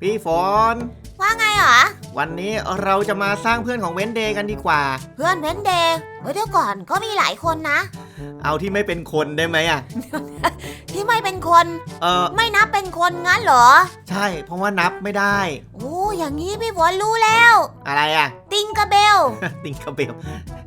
พี่ฝน ว่าไงเหรอ วันนี้เราจะมาสร้างเพื่อนของเวนเดย์กันดีกว่า เพื่อนเว้นเดย์เฮ้ยเดี๋ยวก่อนก็มีหลายคนนะ เอาที่ไม่เป็นคนได้ไหมอะ ที่ไม่เป็นคน เออไม่นับเป็นคนงั้นเหรอ ใช่ เพราะว่านับไม่ได้ โอ้อย่างนี้พี่ฝนรู้แล้ว อะไรอะ ติงกระเบล ติงกระเบล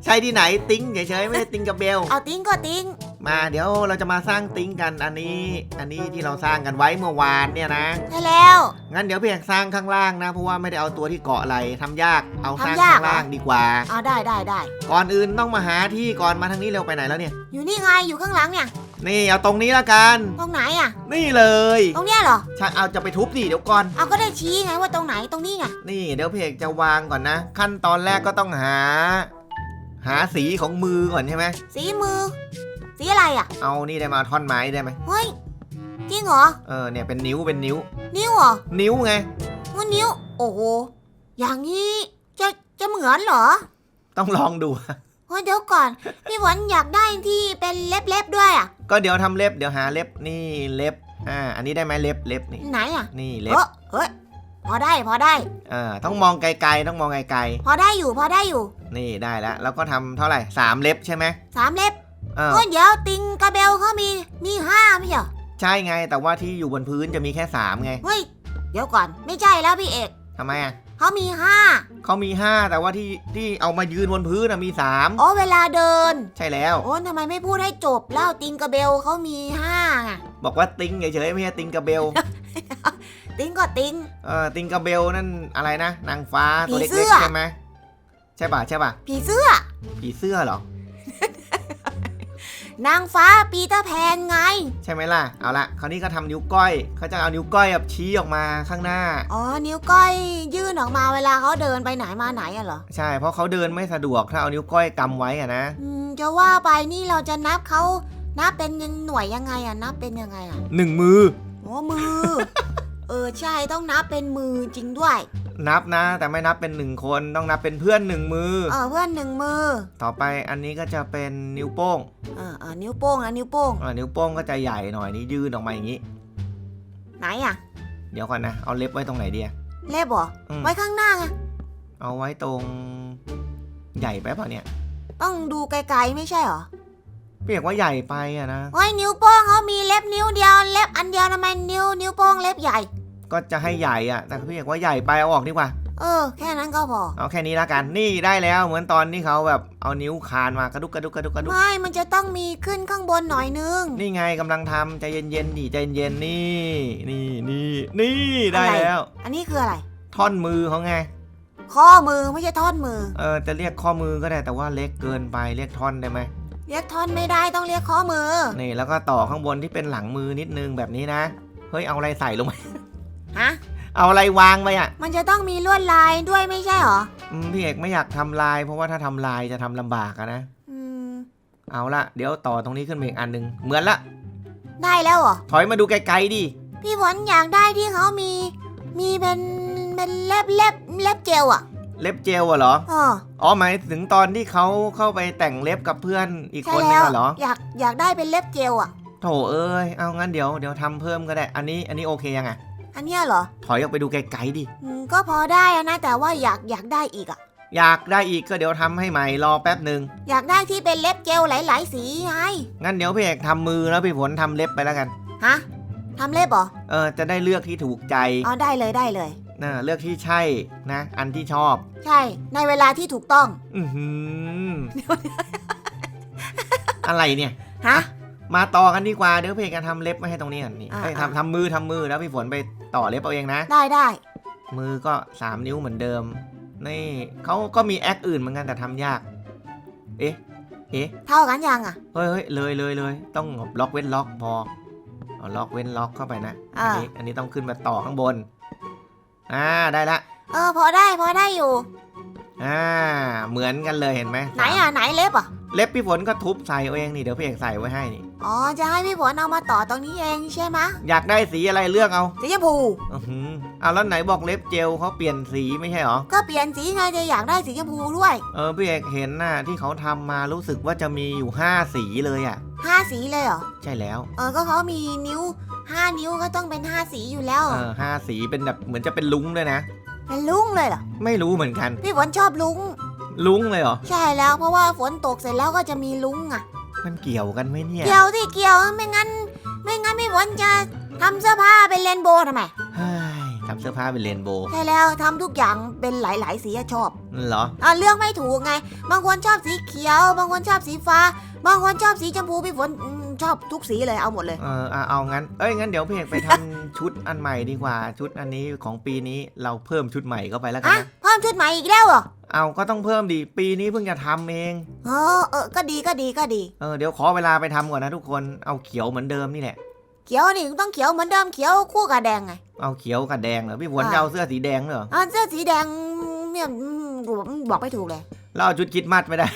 ใช่ที่ไหนติงเฉยๆไม่ได้ติงกระเบล เอาติงก็ติง มาเดี๋ยวเราจะมาสร้างติงกันอันนี้ อันนี้ที่เราสร้างกันไว้เมื่อวานเนี่ยนะใช่แล้ว งั้นเดี๋ยวเพียงสร้างข้างล่างนะ เพราะว่าไม่ได้เอาตัวที่เกาะอะไรทำยากเอาสร้างทำยาก ข้างล่างเหรอดีกว่าเอาได้ได้ได้ ก่อนอื่นต้องมาหาที่ก่อนมาทางนี้เร็วไปไหนแล้วเนี่ย อยู่นี่ไงอยู่ข้างหลังเนี่ย นี่เอาตรงนี้ละกัน ตรงไหนอะ นี่เลยตรงเนี้ยเหรอใช่เอาจะไปทุบดิเดี๋ยวก่อน เอาก็ได้ชี้ไงว่าตรงไหนตรงนี้ไง นี่เดี๋ยวเพกจะวางก่อนนะ ขั้นตอนแรกก็ต้องหา หาสีของมือก่อนใช่ไหมสีมือ สีอะไรอะ เอานี่ได้มาท่อนไม้ได้ไหมเฮ้ย จริงเหรอ เออเนี่ยเป็นนิ้วเป็นนิ้ว นิ้วเหรอนิ้วไง ว่านิ้ว โอ้โห อย่างนี้จะจะเหมือนเหรอต้องลองดู เฮ้ยเดี๋ยวก่อน พี่ฝนอยากได้ที่เป็นเล็บๆด้วยอะ ก็เดี๋ยวทำเล็บเดี๋ยวหาเล็บนี่เล็บอ่าอันนี้ได้ไหมเล็บเล็บนี่ไหนอะนี่เอเล็บอเฮ้ยพอได้พอได้ เออต้องมองไกลๆต้องมองไกลพอได้อยู่พอได้อยู่ ๆนี่ได้แล้วแล้วก็ทำเท่าไหร่สามเล็บใช่ไหมสามเล็บเออเฮ้ยเดี๋ยวติงกระเบลเขามีมีห้าไม่ใช่เหรอใช่ไง แต่ว่าที่อยู่บนพื้นจะมีแค่สามไงเฮ้ยเดี๋ยวก่อนไม่ใช่แล้วพี่เอกทำไมอะเขามีห้าเขามีห้าแต่ว่าที่ที่เอามายืนบนพื้นน่ะมีสามโอ้เวลาเดิน ใช่แล้ว โอ้ทำไมไม่พูดให้จบเล่าติงกระเบลเขามีห้าไงบอกว่าติงเฉยๆไม่ใช่ติงกระเบลติงก็ติงเออติงกระเบลนั่นอะไรนะ นางฟ้าตัวผีเสื้เล็กอๆใช่ไหมใช่ป่ะใช่ป่ะผีเสื้อผีเสื้อเหรอ นางฟ้าปีเตอร์แพนไง ใช่ไหมล่ะ เอาละคราวนี้ก็ทำนิ้วก้อย เขาจะเอานิ้วก้อยแบบชี้ออกมาข้างหน้า อ๋อ นิ้วก้อยยื่นออกมาเวลาเขาเดินไปไหนมาไหนอะเหรอ ใช่ เพราะเขาเดินไม่สะดวก ถ้าเอานิ้วก้อยกำไว้อะนะ อืม จะว่าไปนี่เราจะนับเขานับเป็นหน่วยยังไงอะนับเป็นยังไงอะหนึ่งมือ โอ้มือ เออ ใช่ต้องนับเป็นมือจริงด้วย นับนะ แต่ไม่นับเป็นหนึ่งคน ต้องนับเป็นเพื่อนหนึ่งมือ เออเพื่อนหนึ่งมือ ต่อไปอันนี้ก็จะเป็นนิ้วโป้งเออเออนิ้วโป้งนะนิ้วโป้งอ่านิ้วโป้งก็จะใหญ่หน่อยนี่ยื่นออกมาอย่างนี้ ไหนอะเดี๋ยวก่อนนะ เอาเล็บไว้ตรงไหนดีอะ เล็บเหรออืม ไว้ข้างหน้าไงเอาไว้ตรงใหญ่ไปเปล่าเนี่ยต้องดูไกลๆไม่ใช่เหรอเปียกว่าใหญ่ไปอะนะเฮ้ยนิ้วโป้งเขามีเล็บนิ้วเดียว เล็บอันเดียวทำไมนิ้วนิ้วโป้งเล็บใหญ่ ก็จะให้ใหญ่อะแต่พี่เอกว่าใหญ่ไปเอาออกดีกว่า เออ แค่นั้นก็พอ เอาแค่นี้ละกัน นี่ได้แล้วเหมือนตอนที่เขาแบบเอานิ้วคานมากระดุกกระดุกกระดุกกระดุก ไม่ มันจะต้องมีขึ้นข้างบนหน่อยนึง นี่ไงกำลังทำใจเย็นๆดิใจเย็นๆนี่ นี่นี่นี่ได้อะไรแล้ว อันนี้คืออะไร ท่อนมือเขาไง ข้อมือไม่ใช่ท่อนมือ เออจะเรียกข้อมือก็ได้แต่ว่าเล็กเกินไปเรียกท่อนได้ไหมเรียกท่อนไม่ได้ต้องเรียกข้อมือ นี่แล้วก็ต่อข้างบนที่เป็นหลังมือนิดนึงแบบนี้นะ เฮ้ยเอาอะไรใส่ลงไป ฮะ เอาอะไรวางไปอะมันจะต้องมีลวดลายด้วยไม่ใช่เหรอ อืมพี่เอกไม่อยากทำลาย เพราะว่าถ้าทำลายจะทำลำบากอะนะ อืม เอาละเดี๋ยวต่อตรงนี้ขึ้นมาอีกอันหนึ่งเหมือนละ ได้แล้วเหรอ ถอยมาดูไกลๆดิ พี่ฝนอยากได้ที่เขามี มีเป็นเป็นเล็บเล็บเล็บเจลอะเล็บเจลอะเหรอเอออ๋อหมายถึงตอนที่เขาเข้าไปแต่งเล็บกับเพื่อนอีกใช่คนนึแล้งว อะเหรอ อยากอยากได้เป็นเล็บเจลอะโถเอ้ย เอางั้นเดี๋ยวเดี๋ยวทำเพิ่มก็ได้ อันนี้อันนี้โอเคยังไง อันเนี้ยเหรอถอยออกไปดูไกลๆดิ อืมก็พอได้อะนะแต่ว่าอยากอยากได้อีกอะอยากได้อีกก็เดี๋ยวทำให้ใหม่รอแป๊บหนึ่งอยากได้ที่เป็นเล็บเจลหลาย ๆ สีไงงั้นเดี๋ยวพี่เอกทำมือแล้วพี่ฝนทำเล็บไปแล้วกัน ฮะทำเล็บเหรอเออจะได้เลือกที่ถูกใจอ๋อได้เลยได้เลย นะเลือกที่ใช่นะ อันที่ชอบใช่ในเวลาที่ถูกต้อง อือหือ อะไรเนี่ย ฮะ มาต่อกันดีกว่าเดี๋ยวพี่เอกจะทำเล็บมาให้ตรงนี้ก่อนนี่อ่า เอ้ยอ่าทำทำมือทำมือแล้วพี่ฝนไปต่อเล็บเอาเองนะ ได้ได้มือก็สามนิ้วเหมือนเดิม นี่เขาก็มีแอคอื่นเหมือนกันแต่ทำยาก เอ๊ะ เอ๊ะ เท่ากันยังอะ เฮ้ยเฮ้ยเลยเลยเลยต้องล็อกเว้นล็อกพอเอาล็อกเว้นล็อกเข้าไปนะอัอ่า นี้อันนี้ต้องขึ้นมาต่อข้างบน อ่าได้ละ เออพอได้พอได้อยู่ อ่า เหมือนกันเลยเห็นไหมไหนอะไหนเล็บอะ เล็บพี่ฝนก็ทุบใส่เอาเองนี่เดี๋ยวพี่เอกใส่ไว้ให้นี่อ๋อ จะให้พี่ฝนเอามาต่อตรงนี้เองใช่ไหมะอยากได้สีอะไรเลือกเอาสีชมพู อือหืออ่าแล้วไหนบอกเล็บเจลเขาเปลี่ยนสีไม่ใช่เหรอก็เปลี่ยนสีไงจะอยากได้สีชมพูด้วยเออพี่เอกเห็นน่ะที่เขาทำมารู้สึกว่าจะมีอยู่ห้าสีเลยอะ ห้าสีเลยเหรอ ใช่แล้วเออ ก็เขามีนิ้วห้านิ้วก็ต้องเป็นห้าสีอยู่แล้ว เออห้าสีเป็นแบบเหมือนจะเป็นลุงด้วยนะ เป็นลุงเลยเหรอ ไม่รู้เหมือนกัน พี่ฝนชอบลุง ลุงเลยเหรอ ใช่แล้วเพราะว่าฝนตกเสร็จแล้วก็จะมีลุงอะ มันเกี่ยวกันไหมเนี่ย เกี่ยวที่เกี่ยวไม่งั้น ไม่งั้นพี่ฝนจะทำเสื้อผ้าเป็นเรนโบว์ทำไมเฮ้ยทำเสื้อผ้าเป็นเรนโบว์ใช่แล้วทำทุกอย่างเป็นหลาย ๆ สีอะชอบเหรออะเลือกไม่ถูกไง บางคนชอบสีเขียว บางคนชอบสีฟ้า บางคนชอบสีชมพูพี่ฝนอืมชอบทุกสีเลยเอาหมดเลย เอออะเอางั้น เอ้ยงั้นเดี๋ยวพี่เอกไปทำ ชุดอันใหม่ดีกว่า ชุดอันนี้ของปีนี้เราเพิ่มชุดใหม่เข้าไปแล้วกันอะนะเพิ่มชุดใหม่อีกแล้วเหรอเอาก็ต้องเพิ่มดิปีนี้เพิ่งจะทำเองเออเออก็ดีก็ดีก็ดี เออเดี๋ยวขอเวลาไปทำก่อนนะทุกคนเอาเขียวเหมือนเดิมนี่แหละเขียวนี่ต้องเขียวเหมือนเดิมเขียวคู่กับแดงไง เอาเขียวกับแดงเหรอพี่ฝนอ่า จะเอาเสื้อสีแดงเหรออะเสื้อสีแดงเนี่ยอืมบอกไม่ถูกเลย เราเอาชุดคริดมัดไม่ได้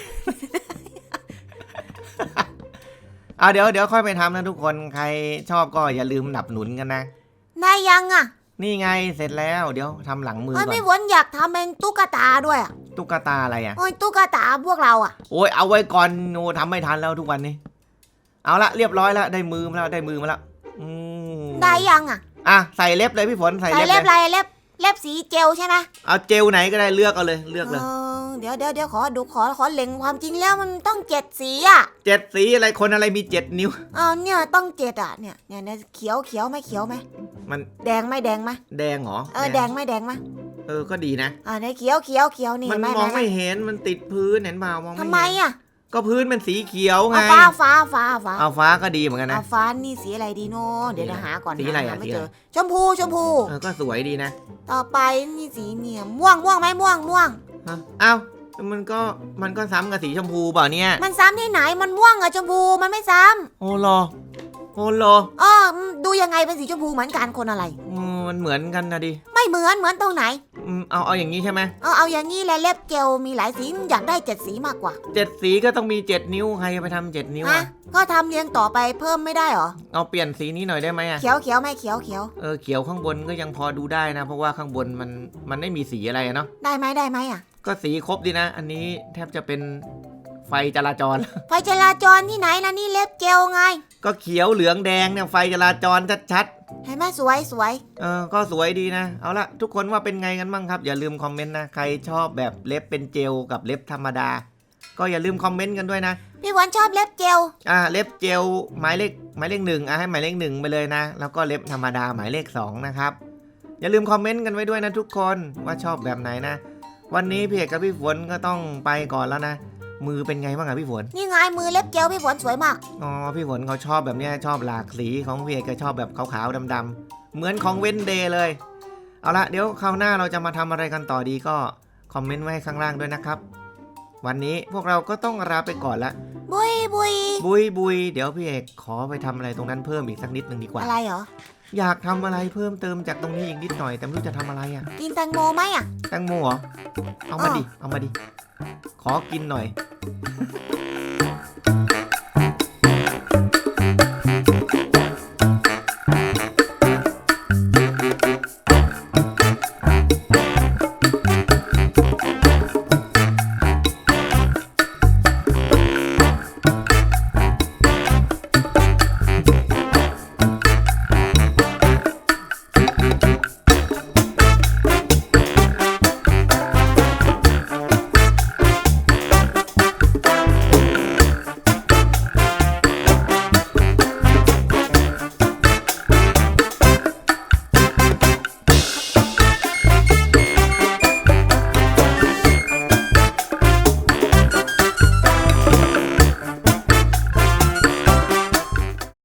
เอาเดี๋ยวเดี๋ยวค่อยไปทำนะทุกคนใครชอบก็อย่าลืมหนับหนุนกันนะได้ยังอะ นี่ไงเสร็จแล้วเดี๋ยวทำหลังมือเฮ้ยก่อพี่นฝนอยากทำเป็นตุ๊กตาด้วยอะตุ๊กตาอะไรอะ โอ้ยตุ๊กตาพวกเราอะโอ้ยเอาไว้ก่อนโอ้ทำไม่ทันแล้วทุกวันนี้ เอาละเรียบร้อยแล้วได้มือมาแล้วได้มือมาแล้วอืมได้ยังอะอะใส่เล็บเลยพี่ฝนใส่ใส่เล็บเล็บเลยอะไรเล็บเล็บสีเจลใช่ไหมเอาเจลไหนก็ได้เลือกเอาเลยเลือกเลย เออ เดี๋ยวเดี๋ยวเดี๋ยวขอดูขอขอเล็งความจริงแล้วมันต้องเจ็ดสีอะเจ็ดสีอะไรคนอะไรมีเจ็ดนิ้วเอาเนี่ยต้องเจ็ดอะเนี่ยเนี่ยเนี่ยเขียวเขียวไหมเขียวไหมมันแดงไหมแดงไหมแดงเหรอเออแดงไหมแดงไหมเออก็ดีนะอ่าเนี่ยเขียวเขียวเขียวนี่มันไหมองไหไม่เห็นมันติดพื้นเห็นเปล่ามองไม่ทำเห็นไมอะก็พื้นเป็นสีเขียวไงเอาฟ้าฟ้าฟ้าฟ้าเอาฟ้าก็ดีเหมือนกันนะเอาฟ้านี่สีอะไรดีโน่เดี๋ยวเดี๋ยวหาก่อนสีอะไรอะหาไม่สีเจอะไรอชมพูชมพูเออก็สวยดีนะ ต่อไปนี่สีเนี่ยม่วงม่วงไหมม่วงม่วง ฮะเอ้ามันก็มันก็ซ้ำกับสีชมพูเปล่าเนี่ย มันซ้ำที่ไหนมันม่วงอะชมพูมันไม่ซ้โอ้โหโอ้โหำอ๋ออืมดูยังไงเป็นสีชมพูเหมือนกันคนอะไร อืม มันเหมือนกันนะดิไม่เหมือนเหมือนตรงไหนอืมเอาเอาอย่างนี้ใช่ไหมเออเอาอย่างนี้แหละเล็บเจลมีหลายสีอยากได้เจ็ดสีมากกว่าเจ็ดสีก็ต้องมีเจ็ดนิ้วใครจะไปทำเจ็ดนิ้วฮะอะก็ทำเรียงต่อไปเพิ่มไม่ได้เหรอเอาเปลี่ยนสีนี้หน่อยได้ไหมอะเขียวเขียวไม่เขียวเขียวเออเขียวข้างบนก็ยังพอดูได้นะ เพราะว่าข้างบนมันมันไม่มีสีอะไรอะเนาะได้ไหมได้ไหมอะก็สีครบดีนะ อันนี้แทบจะเป็น ไฟจราจร ไฟจราจรที่ไหนล่ะนี่เล็บเจลไง ก็เขียวเหลืองแดงเนี่ยไฟจราจรชัดเห็นไหมสวยสวยๆเออก็สวยดีนะ เอาละทุกคนว่าเป็นไงกันบ้างครับ อย่าลืมคอมเมนต์นะ ใครชอบแบบเล็บเป็นเจลกับเล็บธรรมดา ก็อย่าลืมคอมเมนต์กันด้วยนะ พี่หวันชอบเล็บเจลอ่าเล็บเจลหมายเลขหมายเลขหนึ่งอะให้หมายเลขหนึ่งไปเลยนะ แล้วก็เล็บธรรมดาหมายเลขสองนะครับ อย่าลืมคอมเมนต์กันไว้ด้วยนะทุกคนว่าชอบแบบไหนนะ วันนี้พี่เอกกับพี่ฝนก็ต้องไปก่อนแล้วนะ มือเป็นไงบ้างอะพี่ฝน นี่ไงมือเล็บเจลพี่ฝนสวยมาก อ๋อ พี่ฝนเขาชอบแบบเนี้ยชอบหลากสีของพี่เอกก็ชอบแบบขาวๆดำๆเหมือนของเว้นเดย์เลย เอาละเดี๋ยวคราวหน้าเราจะมาทำอะไรกันต่อดีก็คอมเมนต์ไว้ข้างล่างด้วยนะครับ วันนี้พวกเราก็ต้องลาไปก่อนละ บุยบุยบุยบุยเดี๋ยวพี่เอกขอไปทำอะไรตรงนั้นเพิ่มอีกสักนิดหนึ่งดีกว่า อะไรเหรอ อยากทำอะไรเพิ่มเติมจากตรงนี้อีกนิดหน่อย แต่ไม่รู้จะทำอะไรอะ กินแตงโมไหมอะ แตงโมเหรอ เอามาอ้อดิ เอามาดิ ขอกินหน่อย